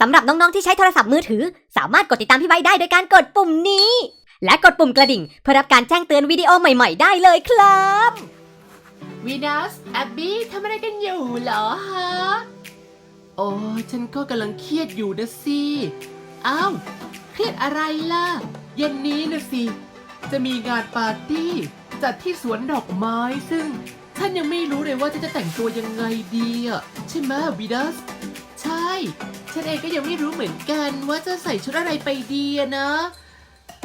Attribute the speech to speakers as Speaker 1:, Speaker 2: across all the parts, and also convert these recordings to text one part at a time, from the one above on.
Speaker 1: สำหรับน้องๆที่ใช้โทรศัพท์มือถือ สามารถกดติดตามพี่ไบค์ได้โดยการกดปุ่มนี้ และกดปุ่มกระดิ่ง เพื่อรับการแจ้งเตือนวิดีโอใหม่ๆ ได้เลยครับ
Speaker 2: วีนัสแอบบี้ทำอะไรกันอยู่เหรอฮะโอ้ฉันก็กำลังเครียดอยู่นะสิอ้าวเครียดอะไรล่ะเย็นนี้นะสิ จะมีงานปาร์ตี้ จัดที่สวนดอกไม้ซึ่ง ฉันยังไม่รู้เลยว่าฉันจะแต่งตัวยังไงดีอะใช่ไหมวีนัสใช่ ฉันเองก็ยังไม่รู้เหมือนกันว่าจะใส่ชุดอะไรไปดีอะนะ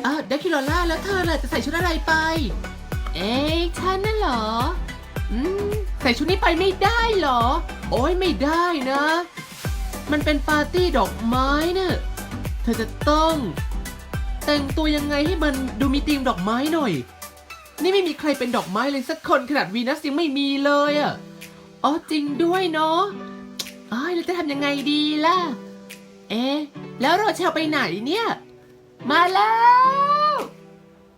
Speaker 2: อะดักคิโลล่าแล้วเธอล่ะจะใส่ชุดอะไรไป เอ๊ะฉันน่ะเหรอ อืม ใส่ชุดนี้ไปไม่ได้เหรอ โอ้ยไม่ได้นะ มันเป็นปาร์ตี้ดอกไม้เนะ่ะเธอจะต้อง แต่งตัวยังไงให้มันดูมีธีมดอกไม้หน่อย นี่ไม่มีใครเป็นดอกไม้เลยสักคนขนาดวีนัสยังไม่มีเลยอะ่ะอ๋อจริงด้วยเนาะอ้ายแล้วจะทำยังไงดีล่ะ เอ๊ะแล้วโรเชลไปไหนเนี่ย มาแล้ว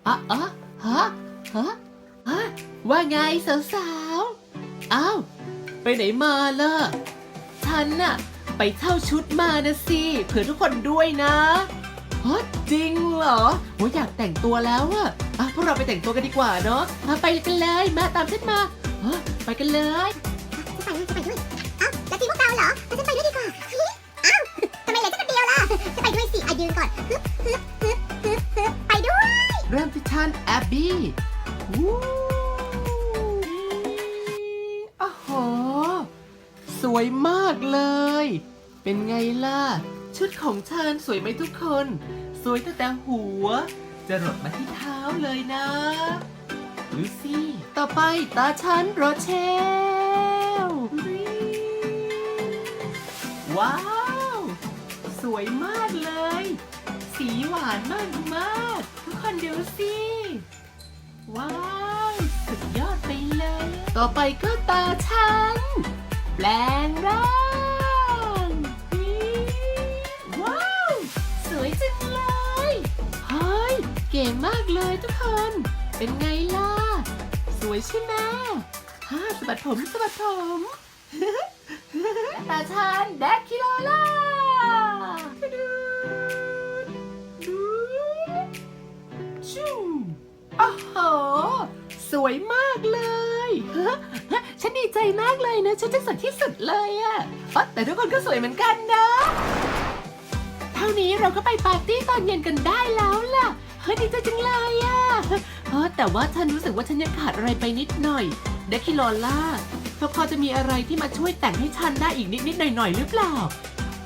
Speaker 2: อะอะฮะฮะฮะว่าไงสาวๆอ้าวไปไหนมาล่ะฉันน่ะไปเช่าชุดมานะสิเผื่อทุกคนด้วยนะฮะจริงเหรอโออยากแต่งตัวแล้วอะอะพวกเราไปแต่งตัวกันดีกว่าเนาะอะไปกันเลยมาตามฉันมาฮะไปกันเลย
Speaker 3: จะไปด้วยจะไปด้วยเอ้าแล้วทีมพวกเราเหรอแล้วฉันไปด้วยายืนก่อนฮึบฮึบฮึบฮึบฮึบไปด้วย
Speaker 2: เริ่มที่ท่านแอบบี้วู้โอ้โห สวยมากเลย เป็นไงล่ะ ชุดของฉันสวยไหมทุกคน สวยตั้งแต่หัว จะรดมาที่เท้าเลยนะดูสิต่อไปตาฉันโรเชล ว้าว วยมากเลย สีหวานมากมากทุกคนดูสิ ว้าวสุดยอดไปเลย ต่อไปก็ตาฉัน แปลงร่างว้าว สวยจังเลยเฮ้ยเก๋มากเลยทุกคน เป็นไงล่ะ สวยใช่ไหมฮ่าสะบัดผมสะบัดผมตาฉันแดกคิโลล่า สวยมากเลยฮะฮะฉันดีใจมากเลยนะ ฉันจะสวยที่สุดเลยอะอ๊ะแต่ทุกคนก็สวยเหมือนกันนะ เท่านี้เราก็ไปปาร์ตี้ตอนเย็นกันได้แล้วล่ะ เฮ้ยดีใจจังเลยอะเออแต่ว่าฉันรู้สึกว่าฉันยังขาดอะไรไปนิดหน่อยเดคิโลล่าเธอพอจะมีอะไรที่มาช่วยแต่งให้ฉันได้อีกนิดนิดหน่อยหน่อยหรือเปล่า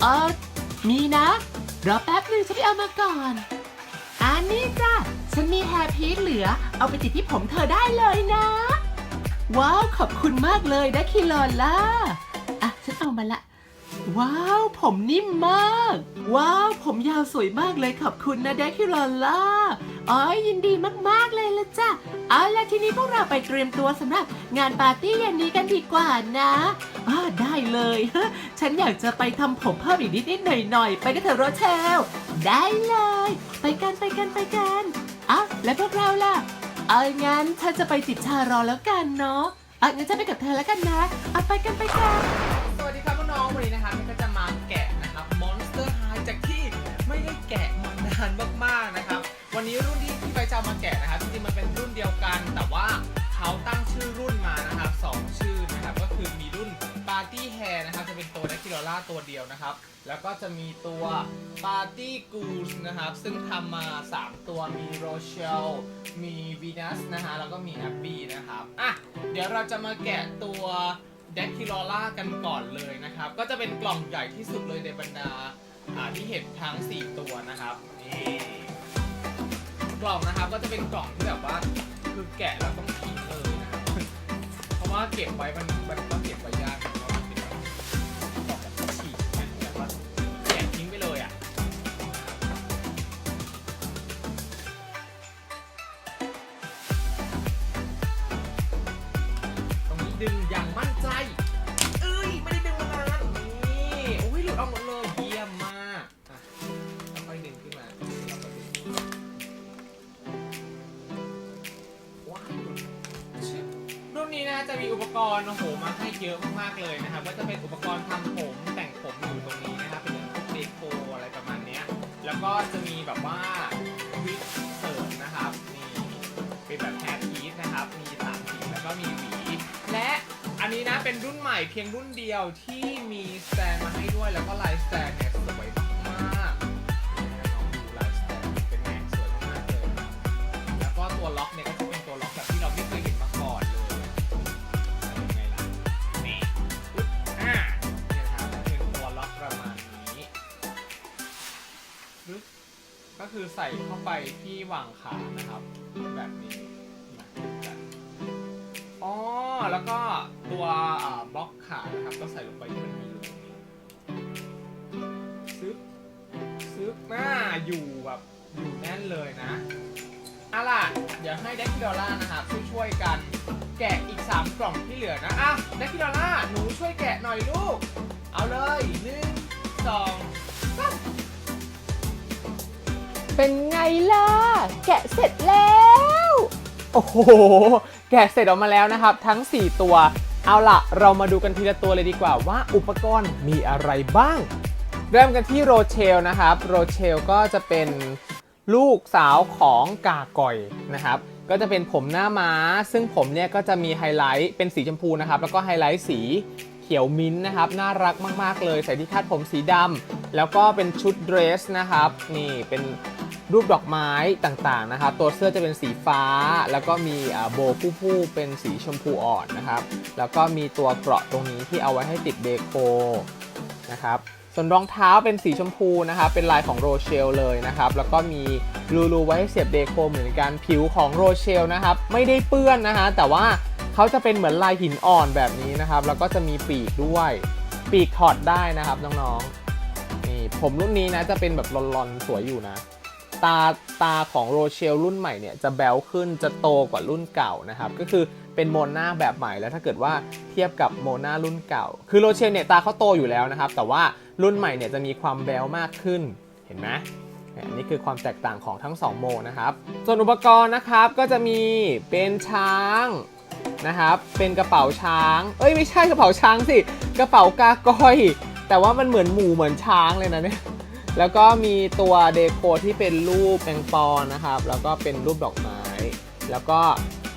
Speaker 2: เออมีนะ รอแป๊บหนึ่งฉันไปเอามาก่อน อันนี้จ้ะ ฉันมีแฮร์พีซเหลือ เอาไปติดที่ผมเธอได้เลยนะ ว้าว ขอบคุณมากเลยนะคิโลล่าอะ ฉันเอามาละ ว้าว ผมนิ่มมาก ว้าว ผมยาวสวยมากเลยขอบคุณนะเดคิโลล่าอ๋อยินดีมากๆเลยละจ้ะเอาละทีนี้พวกเราไปเตรียมตัวสำหรับงานปาร์ตี้เย็นนี้กันดีกว่านะอ่าได้เลย ฉันอยากจะไปทำผมเพิ่มอีกนิดนิดๆหน่อยหน่อยๆไปกันเถอะโรเชลได้เลย ไปกันไปกันไปกัน และพวกเราล่ะ เอางั้นฉันจะไปจิบชารอแล้วกันเนาะอะงั้นฉันไปกับเธอแล้วกันนะอะไปกันไปกัน
Speaker 4: สวัสดีครับน้องๆวันนี้นะครับก็จะมาแกะนะครับ Monster High จากที่ไม่ได้แกะมานานมากๆนะครับ วันนี้รุ่นที่พี่ไปจะเอามาแกะนะครับจริงๆมันเป็นรุ่นเดียวกัน แต่ว่าเขาตั้งชื่อรุ่น ตัวเดียวนะครับ แล้วก็จะมีตัว Party Goose นะครับ ซึ่งทำมา 3 ตัวมี Rochelle มี Venus นะฮะ แล้วก็มี Abby นะครับ อะ เดี๋ยวเราจะมาแกะตัวเดคิโลล่ากันก่อนเลยนะครับ ก็จะเป็นกล่องใหญ่ที่สุดเลยในบรรดาอ่าที่เห็นทั้ง 4 ตัวนะครับนี่กล่องนะครับก็จะเป็นกล่องที่แบบว่าคือแกะแล้วต้องทิ้งเลยนะครับ เพราะว่าเก็บไว้มันมัน ให้เยอะมากๆเลยนะครับก็จะเป็นอุปกรณ์ทำผมแต่งผมอยู่ตรงนี้นะครับเป็นพวกเดโค
Speaker 5: แล้วก็จะมีแบบว่าวิกเสริมนะครับนี่เป็นแบบแฮร์พีซนะครับมีสามสีแล้วก็มีหวีและอันนี้นะเป็นรุ่นใหม่เพียงรุ่นเดียวที่มีสแตนมาให้ด้วยแล้วก็ลายสแตนเนี่ย คือใส่เข้าไปที่วางขานะครับ แบบนี้มาดูกันอ๋อแล้วก็ตัวบล็อกขานะครับ ก็ใส่ลงไปที่มันมีรูนี้ซึบซึบอ่าอยู่แบบอยู่แน่นเลยนะเอาล่ะ เดี๋ยวให้เด็กคิดอล่านะครับช่วยช่วยกัน แกะอีก 3 กล่องที่เหลือนะอะเด็กคิดอล่าหนูช่วยแกะหน่อยลูก เอาเลยหนึ่งสองสาม
Speaker 4: เป็นไงล่ะ แกะเสร็จแล้ว โอ้โห แกะเสร็จออกมาแล้วนะครับ ทั้ง 4 ตัว เอาล่ะ เรามาดูกันทีละตัวเลยดีกว่าว่าอุปกรณ์มีอะไรบ้าง เริ่มกันที่โรเชลนะครับ โรเชลก็จะเป็นลูกสาวของกากอยนะครับ ก็จะเป็นผมหน้าม้า ซึ่งผมเนี่ยก็จะมีไฮไลท์เป็นสีชมพูนะครับ แล้วก็ไฮไลท์สีเขียวมิ้นท์นะครับ น่ารักมาก ๆ เลย ใส่ที่คาดผมสีดำแล้วก็เป็นชุดเดรสนะครับ นี่เป็น รูปดอกไม้ต่างๆนะครับ ตัวเสื้อจะเป็นสีฟ้า แล้วก็มีโบว์ผู้ๆเป็นสีชมพูอ่อนนะครับ แล้วก็มีตัวเกราะตรงนี้ที่เอาไว้ให้ติดเดโคนะครับ ส่วนรองเท้าเป็นสีชมพูนะครับ เป็นลายของโรเชลเลยนะครับ แล้วก็มีรูรูไว้ให้เสียบเดโคเหมือนกันผิวของโรเชลนะครับ ไม่ได้เปื้อนนะฮะ แต่ว่าเขาจะเป็นเหมือนลายหินอ่อนแบบนี้นะครับ แล้วก็จะมีปีกด้วย ปีกถอดได้นะครับน้องๆ นี่ผมรุ่นนี้นะจะเป็นแบบลอนๆสวยอยู่นะ ตาตาของโรเชลรุ่นใหม่เนี่ยจะแบลขึ้นจะโตกว่ารุ่นเก่านะครับ ก็คือเป็นโมนาแบบใหม่แล้วถ้าเกิดว่าเทียบกับโมนารุ่นเก่า คือโรเชลเนี่ยตาเขาโตอยู่แล้วนะครับ แต่ว่ารุ่นใหม่เนี่ยจะมีความแบลมากขึ้นเห็นไหมเนี่ยนี่คือความแตกต่างของทั้ง 2 โมนะครับ ส่วนอุปกรณ์นะครับก็จะมีเป็นช้างนะครับ เป็นกระเป๋าช้าง เอ้ยไม่ใช่กระเป๋าช้างสิ กระเป๋ากากอย แต่ว่ามันเหมือนหมูเหมือนช้างเลยนะเนี่ย แล้วก็มีตัวเดโคที่เป็นรูปแมงปอนะครับ แล้วก็เป็นรูปดอกไม้ แล้วก็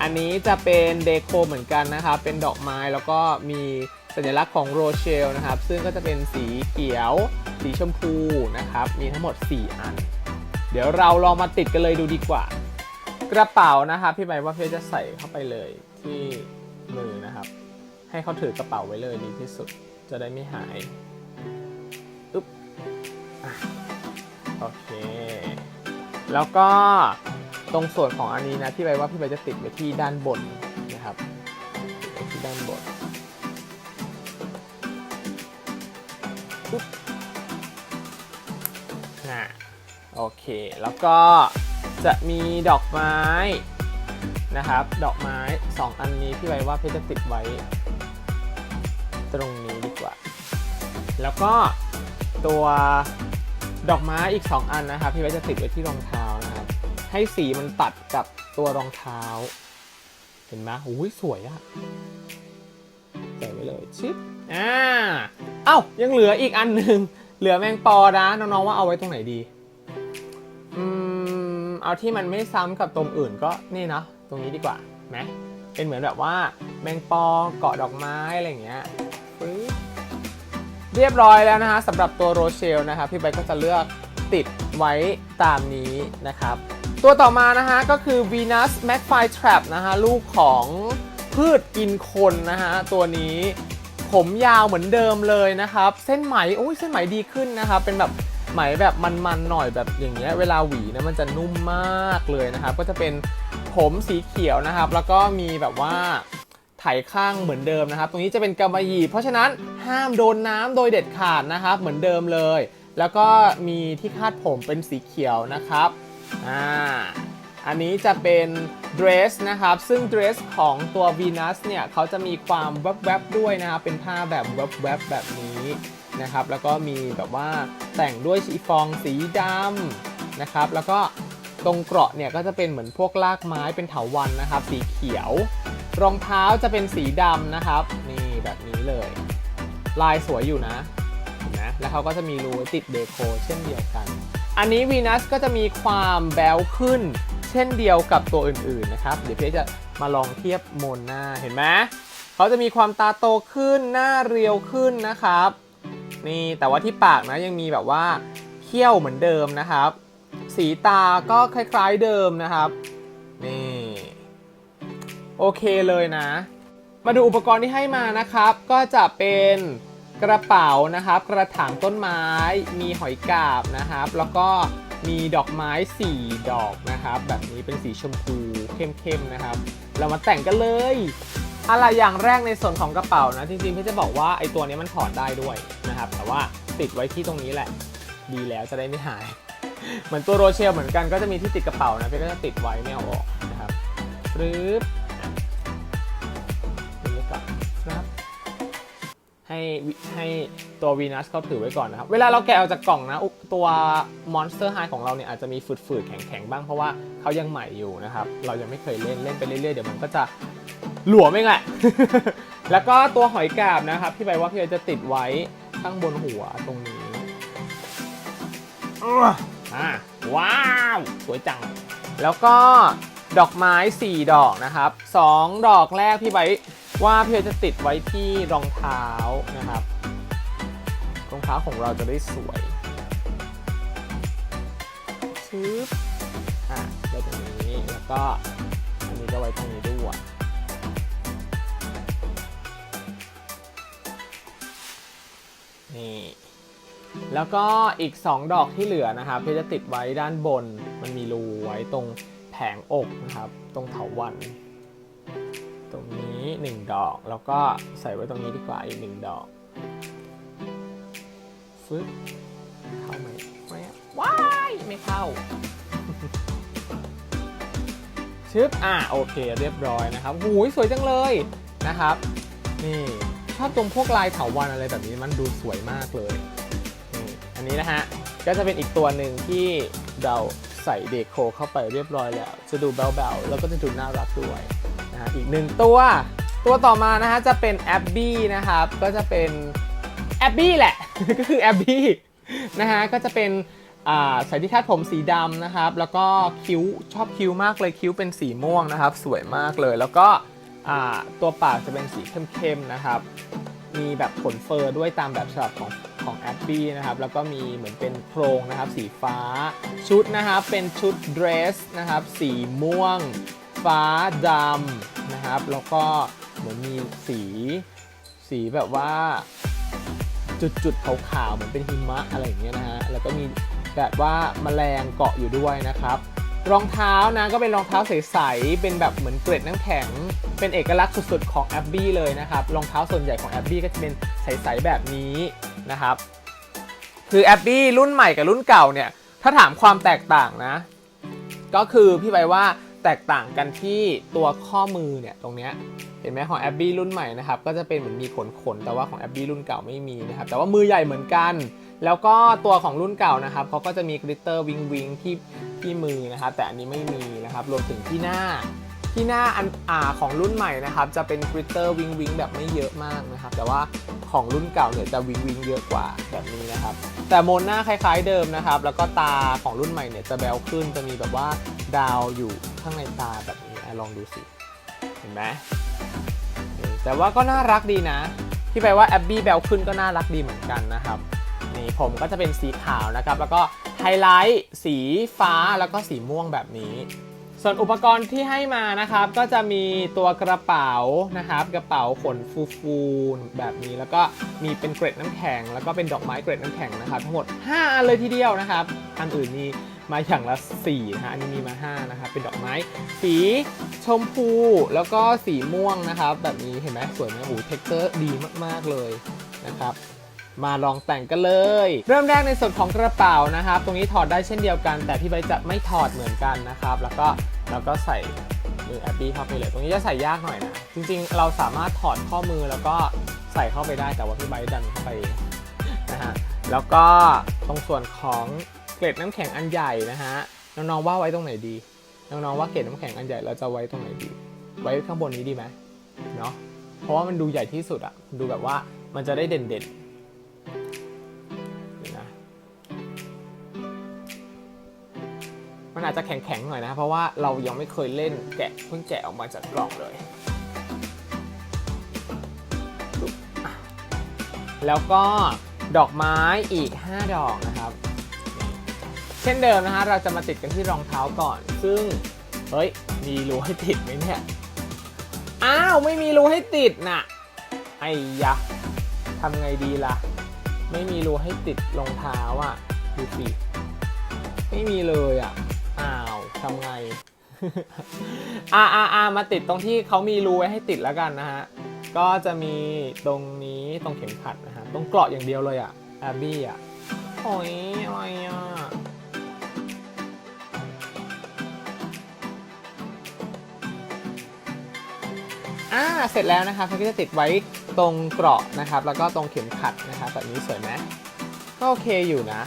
Speaker 4: อันนี้จะเป็นเดโคเหมือนกันนะครับ เป็นดอกไม้แล้วก็มีสัญลักษณ์ของโรเชลนะครับ ซึ่งก็จะเป็นสีเขียว สีชมพูนะครับ มีทั้งหมด 4 อัน เดี๋ยวเราลองมาติดกันเลยดูดีกว่า กระเป๋านะครับพี่ใบว่าพี่จะใส่เข้าไปเลยที่มือนะครับ ให้เขาถือกระเป๋าไว้เลยดีที่สุดจะได้ไม่หาย โอเค แล้วก็ตรงส่วนของอันนี้นะที่ใบว่าพี่ใบจะติดไว้ที่ด้านบนนะครับที่ด้านบนปุ๊บน่ะโอเค แล้วก็จะมีดอกไม้นะครับ ดอกไม้ 2 อันนี้พี่ใบว่าพี่จะติดไว้ ตรงนี้ดีกว่า แล้วก็ตัว ดอกไม้อีก 2 อันนะครับพี่ไว้จะติดไว้ที่รองเท้านะครับให้สีมันตัดกับตัวรองเท้า เห็นไหมโอ้ยสวยอะใส่ไว้เลยชิปอ่าเอ้ายังเหลืออีกอันหนึ่งเหลือแมงปอนะน้องๆว่าเอาไว้ตรงไหนดีอืมเอาที่มันไม่ซ้ำกับตรงอื่นก็นี่เนาะตรงนี้ดีกว่าไหมเป็นเหมือนแบบว่าแมงปอเกาะดอกไม้อะไรอย่างเงี้ย เรียบร้อยแล้วนะฮะสำหรับตัวโรเชลนะครับพี่ใบก็จะเลือกติดไว้ตามนี้นะครับ ตัวต่อมานะฮะก็คือ Venus Magpie Trap นะฮะลูกของพืชกินคนนะฮะตัวนี้ผมยาวเหมือนเดิมเลยนะครับ เส้นไหมโอ้ยเส้นไหมดีขึ้นนะครับ เป็นแบบไหมแบบมันๆหน่อยแบบอย่างเงี้ยเวลาหวีนะมันจะนุ่มมากเลยนะครับ ก็จะเป็นผมสีเขียวนะครับ แล้วก็มีแบบว่า ไถข้างเหมือนเดิมนะครับ ตรงนี้จะเป็นกำมะหยี่ เพราะฉะนั้นห้ามโดนน้ำโดยเด็ดขาดนะครับ เหมือนเดิมเลย แล้วก็มีที่คาดผมเป็นสีเขียวนะครับอ่าอันนี้จะเป็นเดรสนะครับ ซึ่งเดรสของตัว Venus เนี่ยเขาจะมีความแวบๆด้วยนะครับ เป็นผ้าแบบแวบๆแบบนี้นะครับ แล้วก็มีแบบว่าแต่งด้วยชีฟองสีดำนะครับ แล้วก็ ตรงเกราะเนี่ยก็จะเป็นเหมือนพวกรากไม้เป็นเถาวัลย์นะครับ สีเขียว รองเท้าจะเป็นสีดำนะครับ นี่แบบนี้เลย ลายสวยอยู่นะเห็นไหมแล้วเขาก็จะมีรูติดเดโคเช่นเดียวกัน อันนี้วีนัสก็จะมีความแบวขึ้น เช่นเดียวกับตัวอื่นๆนะครับ เดี๋ยวพี่จะมาลองเทียบโมนหน้าเห็นไหมเขาจะมีความตาโตขึ้นหน้าเรียวขึ้นนะครับ นี่แต่ว่าที่ปากนะยังมีแบบว่าเขี้ยวเหมือนเดิมนะครับ สีตาก็คล้ายๆเดิมนะครับ นี่ โอเคเลยนะ มาดูอุปกรณ์ที่ให้มานะครับ ก็จะเป็นกระเป๋านะครับ กระถางต้นไม้ มีหอยกาบนะครับ แล้วก็มีดอกไม้ 4 ดอกนะครับ แบบนี้เป็นสีชมพูเข้มๆนะครับ เรามาแต่งกันเลยอะไรอย่างแรกในส่วนของกระเป๋านะจริงๆพี่จะบอกว่าไอ้ตัวนี้มันถอดได้ด้วยนะครับ แต่ว่าติดไว้ที่ตรงนี้แหละ ดีแล้วจะได้ไม่หาย เหมือนตัวโรเชลเหมือนกันก็จะมีที่ติดกระเป๋านะพี่ก็จะติดไว้ไม่เอาออกนะครับปึ๊บนี่ก่อนนะครับให้ให้ตัววีนัสเขาถือไว้ก่อนนะครับ เวลาเราแกะออกจากกล่องนะตัว Monster High ของเราเนี่ยอาจจะมีฝืดๆแข็งๆบ้างเพราะว่าเขายังใหม่อยู่นะครับ เรายังไม่เคยเล่นเล่นไปเรื่อยๆเดี๋ยวมันก็จะหลวมเองแหละ แล้วก็ตัวหอยกาบนะครับ พี่ใบว่าพี่จะติดไว้ข้างบนหัวตรงนี้ อ่าว้าว สวยจัง แล้วก็ดอกไม้ 4 ดอกนะครับ 2 ดอกแรกพี่ไว้ว่าพี่ไว้จะติดไว้ที่รองเท้านะครับ รองเท้าของเราจะได้สวยชึบอะไว้ตรงนี้แล้วก็อันนี้ก็ไว้ตรงนี้ด้วยนี่ แล้วก็อีก 2 ดอกที่เหลือนะครับพี่จะติดไว้ด้านบน มันมีรูไว้ตรงแผงอกนะครับ ตรงเถาวันตรงนี้ 1 ดอก แล้วก็ใส่ไว้ตรงนี้ดีกว่าอีก 1 ดอกฟึบเข้าไหมไม่ว้ายไม่เข้าชึบอะโอเคเรียบร้อยนะครับหูยสวยจังเลยนะครับ นี่ชอบตรงพวกลายเถาวันอะไรแบบนี้มันดูสวยมากเลย นี่อันนี้นะฮะ ก็จะเป็นอีกตัวหนึ่งที่เราใส่เดโคเข้าไปเรียบร้อยแล้ว จะดูเบาๆแล้วก็จะดูน่ารักด้วยนะฮะอีกหนึ่งตัว ตัวต่อมานะฮะจะเป็นแอบบี้นะครับ ก็จะเป็นแอบบี้แหละ ก็คือแอบบี้นะฮะ ก็จะเป็นอ่าใส่ที่คาดผมสีดำนะครับ แล้วก็คิ้วชอบคิ้วมากเลยคิ้วเป็นสีม่วงนะครับ สวยมากเลย แล้วก็ตัวปากจะเป็นสีเข้มๆนะครับ มีแบบขนเฟอร์ด้วยตามแบบฉบับของของแอปปี้นะครับ แล้วก็มีเหมือนเป็นโครงนะครับ สีฟ้า ชุดนะครับ เป็นชุดเดรสนะครับ สีม่วง ฟ้าดำนะครับ แล้วก็เหมือนมีสี สีแบบว่า จุดๆขาวๆเหมือนเป็นหิมะอะไรอย่างเงี้ยนะฮะ แล้วก็มีแบบว่าแมลงเกาะอยู่ด้วยนะครับ รองเท้านะก็เป็นรองเท้าใสๆ เป็นแบบเหมือนเกล็ดน้ำแข็ง เป็นเอกลักษณ์สุดๆ ของแอบบี้เลยนะครับ รองเท้าส่วนใหญ่ของแอบบี้ก็จะเป็นใสๆ แบบนี้นะครับ คือแอบบี้รุ่นใหม่กับรุ่นเก่าเนี่ย ถ้าถามความแตกต่างนะ ก็คือพี่ใบว่าแตกต่างกันที่ตัวข้อมือเนี่ยตรงเนี้ยเห็นไหมของแอบบี้รุ่นใหม่นะครับก็จะเป็นเหมือนมีขนขนๆแต่ว่าของแอบบี้รุ่นเก่าไม่มีนะครับแต่ว่ามือใหญ่เหมือนกัน แล้วก็ตัวของรุ่นเก่านะครับเขาก็จะมีกริตเตอร์วิงวิงที่ที่มือนะครับแต่อันนี้ไม่มีนะครับรวมถึงที่หน้าที่หน้าอันอ่าของรุ่นใหม่นะครับจะเป็นกริตเตอร์วิงวิงแบบไม่เยอะมากนะครับแต่ว่าของรุ่นเก่าเนี่ยจะวิงวิงเยอะกว่าแบบนี้นะครับแต่โมนหน้าคล้ายๆเดิมนะครับแล้วก็ตาของรุ่นใหม่เนี่ยจะแบวขึ้นจะมีแบบว่าดาวอยู่ข้างในตาแบบนี้ลองดูสิเห็นไหมแต่ว่าก็น่ารักดีนะ ที่แปลว่าแอบบี้แบลขึ้นก็น่ารักดีเหมือนกันนะครับ นี่ผมก็จะเป็นสีขาวนะครับ แล้วก็ไฮไลท์สีฟ้าแล้วก็สีม่วงแบบนี้ ส่วนอุปกรณ์ที่ให้มานะครับ ก็จะมีตัวกระเป๋านะครับ กระเป๋าขนฟูๆแบบนี้ แล้วก็มีเป็นเกร็ดน้ำแข็ง แล้วก็เป็นดอกไม้เกร็ดน้ำแข็งนะครับ ทั้งหมด 5 อันเลยทีเดียวนะครับอันอื่นมีมาอย่างละ4นะฮะอันนี้มีมา 5 นะครับ เป็นดอกไม้ สีชมพูแล้วก็สีม่วงนะครับ แบบนี้เห็นไหมสวยไหมโอ้โหเท็กเจอร์ดีมาก ๆ เลยนะครับ มาลองแต่งกันเลย เริ่มแรกในส่วนของกระเป๋านะครับ ตรงนี้ถอดได้เช่นเดียวกัน แต่พี่ใบจะไม่ถอดเหมือนกันนะครับ แล้วก็แล้วก็ใส่มือแอบบี้เข้าไปเลย ตรงนี้จะใส่ยากหน่อยนะ จริงๆ เราสามารถถอดข้อมือแล้วก็ใส่เข้าไปได้แต่ว่าพี่ใบดันเข้าไปนะฮะแล้วก็ตรงส่วนของเกล็ดน้ำแข็งอันใหญ่นะฮะน้องๆว่าไว้ตรงไหนดี น้องๆว่าเกล็ดน้ำแข็งอันใหญ่เราจะไว้ตรงไหนดี ไว้ข้างบนนี้ดีไหมเนาะเพราะว่ามันดูใหญ่ที่สุดอะดูแบบว่ามันจะได้เด่นๆ มันอาจจะแข็งๆหน่อยนะ เพราะว่าเรายังไม่เคยเล่นแกะเพิ่งแกะออกมาจากกล่องเลย แล้วก็ดอกไม้อีก 5 ดอกนะครับ เช่นเดิมนะฮะเราจะมาติดกันที่รองเท้าก่อน ซึ่ง เฮ้ย มีรูให้ติดไหมเนี่ย อ้าว ไม่มีรูให้ติดน่ะไอ้ยะทำไงดีล่ะ ไม่มีรูให้ติดรองเท้าอะดูสิไม่มีเลยอะ ทำไง อ่าอ่าอ่ามาติดตรงที่เขามีรูไว้ให้ติดแล้วกันนะฮะ ก็จะมีตรงนี้ตรงเข็มขัดนะฮะ ตรงเกราะอย่างเดียวเลยอะแอบบี้อะ โอ้ยอะไรอะอ่าเสร็จแล้วนะครับเขาก็จะติดไว้ตรงเกราะนะครับ แล้วก็ตรงเข็มขัดนะครับแบบนี้สวยไหมก็โอเคอยู่นะ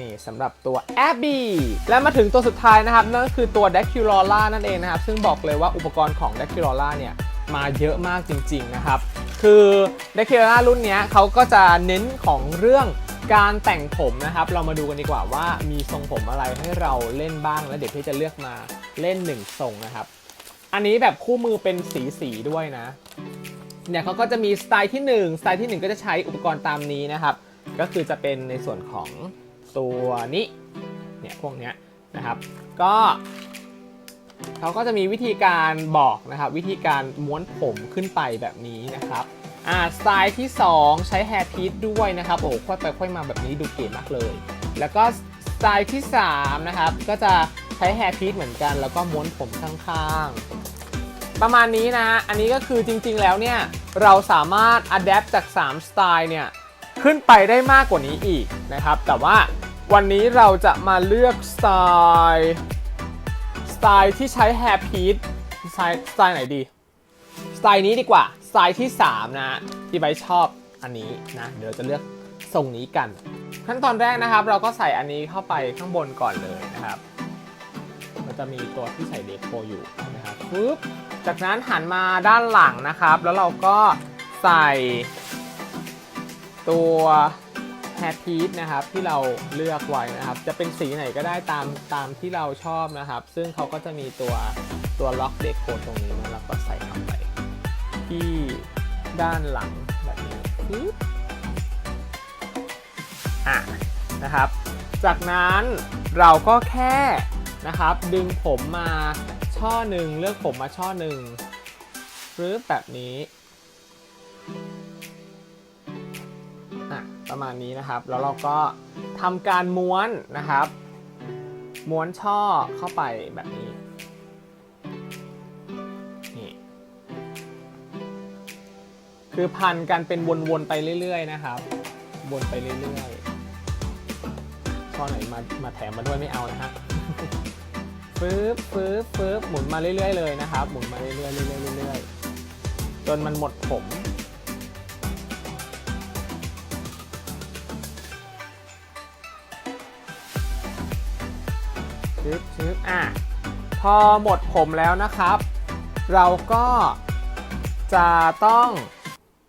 Speaker 4: นี่สำหรับตัว Abby และมาถึงตัวสุดท้ายนะครับ นั่นก็คือตัว d a c u l o r a นั่นเองนะครับ ซึ่งบอกเลยว่าอุปกรณ์ของ d a c u l o r a เนี่ย มาเยอะมากจริง ๆ นะครับ คือ d a c u l o r a รุ่นนี้เขาก็จะเน้นของเรื่องการแต่งผมนะครับ เรามาดูกันดีกว่าว่ามีทรงผมอะไรให้เราเล่นบ้าง แล้วเดี๋ยวพี่จะเลือกมาเล่นหนึ่งทรงนะครับ อันนี้แบบคู่มือเป็นสีสีๆด้วยนะ เนี่ยเขาก็จะมีสไตล์ที่1สไตล์ที่ 1 ก็จะใช้อุปกรณ์ตามนี้นะครับ ก็คือจะเป็นในส่วนของ ตัวนี้เนี่ยพวกเนี้ยนะครับ ก็เขาก็จะมีวิธีการบอกนะครับวิธีการม้วนผมขึ้นไปแบบนี้นะครับอ่าสไตล์ที่ 2 ใช้แฮร์พีทด้วยนะครับโอ้ค่อยไปค่อยมาแบบนี้ดูเก๋มากเลย แล้วก็สไตล์ที่3นะครับก็จะใช้แฮร์พีทเหมือนกัน แล้วก็ม้วนผมข้างๆ ประมาณนี้นะ อันนี้ก็คือจริงๆแล้วเนี่ยเราสามารถอัดแอปจาก 3 สไตล์เนี่ย ขึ้นไปได้มากกว่านี้อีกนะครับ แต่ว่าวันนี้เราจะมาเลือกสไตล์สไตล์ที่ใช้แฮร์พีทสไตล์สไตล์ไหนดีสไตล์นี้ดีกว่าสไตล์ที่ 3 นะที่ใบชอบอันนี้นะเดี๋ยวจะเลือกทรงนี้กัน ขั้นตอนแรกนะครับ เราก็ใส่อันนี้เข้าไปข้างบนก่อนเลยนะครับมันจะมีตัวที่ใส่เดโคอยู่นะครับปึ๊บจากนั้นหันมาด้านหลังนะครับ แล้วเราก็ใส่ ตัวแฮร์พีทนะครับที่เราเลือกไว้นะครับ จะเป็นสีไหนก็ได้ตามตามที่เราชอบนะครับ ซึ่งเขาก็จะมีตัวตัวล็อกเดโคตรงนี้นะเราก็ใส่เข้าไป ที่ด้านหลังแบบนี้ปึ๊บอะนะครับ จากนั้นเราก็แค่นะครับ ดึงผมมาช่อหนึ่งเลือกผมมาช่อหนึ่งปึ๊บแบบนี้ ประมาณนี้นะครับ แล้วเราก็ทำการม้วนนะครับ ม้วนช่อเข้าไปแบบนี้นี่คือพันกันเป็นวนๆไปเรื่อยๆนะครับ วนไปเรื่อยๆช่อไหนมามาแถมมาด้วยไม่เอานะฮะฟืบฟืบฟืบหมุนมาเรื่อยๆเลยนะครับ หมุนมาเรื่อยๆเรื่อยๆเรื่อยๆจนมันหมดผม ชึบชึบอะ พอหมดผมแล้วนะครับ เราก็จะต้อง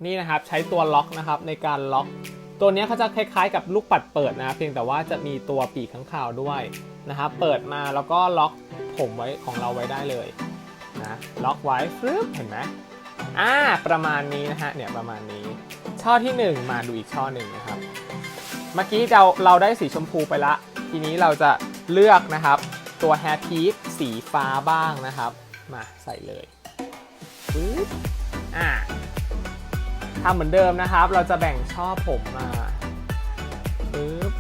Speaker 4: นี่นะครับใช้ตัวล็อกนะครับในการล็อก ตัวนี้เขาจะคล้ายๆ กับลูกปัดเปิดนะเพียงแต่ว่าจะมีตัวปีกข้างคาวด้วยนะครับเปิดมาแล้วก็ล็อกผมไว้ของเราไว้ได้เลยนะล็อกไว้ฟึบเห็นไหมอ่าประมาณนี้นะฮะเนี่ยประมาณนี้ ช่อที่หนึ่งมาดูอีกช่อหนึ่งนะครับ เมื่อกี้เราเราได้สีชมพูไปละ ทีนี้เราจะ เลือกนะครับ ตัวแฮร์พีซสีฟ้าบ้างนะครับ มาใส่เลยปึ๊บอ่าทำเหมือนเดิมนะครับ เราจะแบ่งช่อผมมาปึ๊บ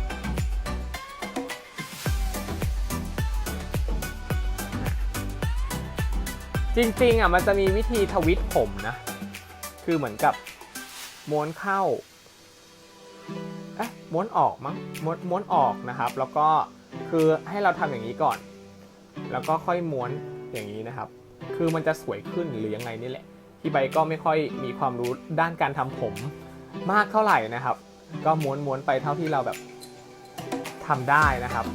Speaker 4: จริงๆอะมันจะมีวิธีทวิตผมนะ คือเหมือนกับม้วนเข้าเอ๊ะม้วนออกมั้งม้วนม้วนออกนะครับ แล้วก็ คือให้เราทำอย่างนี้ก่อน แล้วก็ค่อยม้วนอย่างนี้นะครับ คือมันจะสวยขึ้นหรือยังไงนี่แหละที่ใบก็ไม่ค่อยมีความรู้ด้านการทำผมมากเท่าไหร่นะครับ ก็ม้วนม้วนไปเท่าที่เราแบบทำได้นะครับ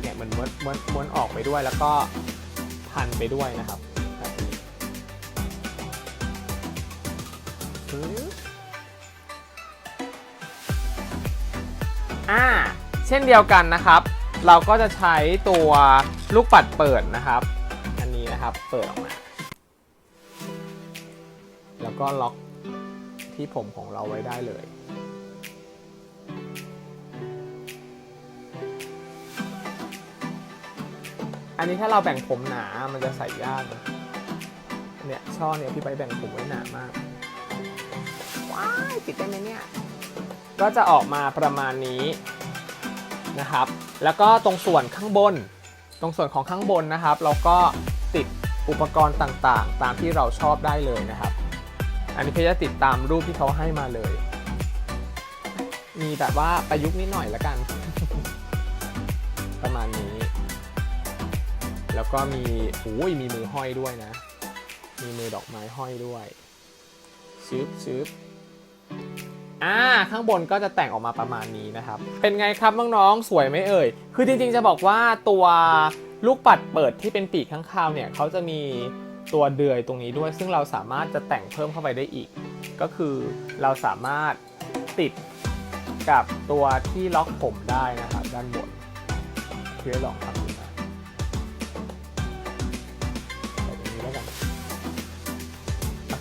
Speaker 4: เนี่ยเหมันม้วนม้วนม้วนออกไปด้วยแล้วก็พันไปด้วยนะครับแอ่าเช่นเดียวกันนะครับ เราก็จะใช้ตัวลูกปัดเปิดนะครับ อันนี้นะครับเปิดออกมา แล้วก็ล็อกที่ผมของเราไว้ได้เลยอันนี้ถ้าเราแบ่งผมหนา มันจะใส่ยากนะเนี่ยช่อเนี่ยพี่ไปแบ่งผมไว้หนามาก ว้ายติดได้ไหมเนี่ย ก็จะออกมาประมาณนี้นะครับ แล้วก็ตรงส่วนข้างบน ตรงส่วนของข้างบนนะครับ เราก็ติดอุปกรณ์ต่างๆ ตามที่เราชอบได้เลยนะครับ อันนี้พี่จะติดตามรูปที่เขาให้มาเลย มีแบบว่าประยุกต์นิดหน่อยละกัน ประมาณนี้ แล้วก็มีโอ้ยมีมือห้อยด้วยนะ มีมือดอกไม้ห้อยด้วยชึบชึบ อ่าข้างบนก็จะแต่งออกมาประมาณนี้นะครับ เป็นไงครับน้องๆ สวยไหมเอ่ย คือจริงๆจะบอกว่าตัวลูกปัดเปิดที่เป็นปีกข้างคาวเนี่ยเขาจะมีตัวเดือยตรงนี้ด้วย ซึ่งเราสามารถจะแต่งเพิ่มเข้าไปได้อีก ก็คือเราสามารถติดกับตัวที่ล็อกผมได้นะครับด้านบนเพื่อลองทำดูนะใส่ตรงนี้แล้วกัน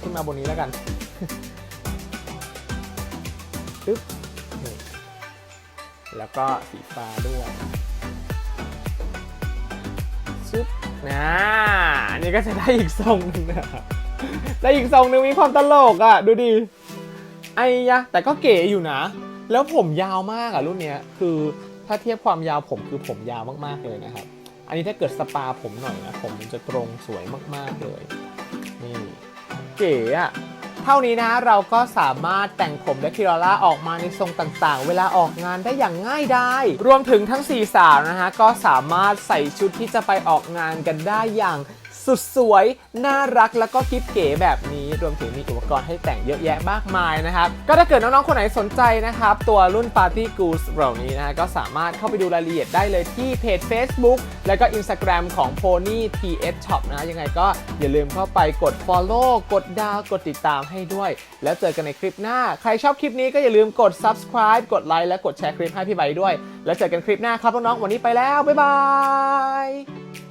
Speaker 4: ขึ้นมาบนนี้แล้วกัน ปึ๊บนี่แล้วก็สีฟ้าด้วยชึบนะนนี้ก็จะได้อีกทรงหนึ่งนะครับได้อีกทรงหนึ่งมีความตลกอะ ดูดิไอ้ยะ แต่ก็เก๋อยู่นะ แล้วผมยาวมากอะรุ่นเนี้ย คือถ้าเทียบความยาวผมคือผมยาวมากๆเลยนะครับ อันนี้ถ้าเกิดสปาผมหน่อยนะ ผมมันจะตรงสวยมากๆเลย นี่ เก๋อะ เท่านี้นะเราก็สามารถแต่งผมและคิราล่าออกมาในทรงต่างๆ เวลาออกงานได้อย่างง่ายดายรวมถึงทั้ง 4 สาวนะฮะก็สามารถใส่ชุดที่จะไปออกงานกันได้อย่าง สุดสวย น่ารักแล้วก็กิ๊บเก๋แบบนี้ รวมถึงมีอุปกรณ์ให้แต่งเยอะแยะมากมายนะครับ ก็ถ้าเกิดน้อง ๆ คนไหนสนใจนะครับ ตัวรุ่น Party Goose เหล่านี้นะฮะก็สามารถเข้าไปดูรายละเอียดได้เลยที่เพจ Facebook แล้วก็ Instagram ของ Pony TS Shop นะ ยังไงก็อย่าลืมเข้าไปกด Follow กดดาวกดติดตามให้ด้วย แล้วเจอกันในคลิปหน้า ใครชอบคลิปนี้ก็อย่าลืมกด Subscribe กดไลค์และกดแชร์คลิปให้พี่ใบด้วย แล้วเจอกันคลิปหน้าครับน้องๆวันนี้ไปแล้วบ๊ายบาย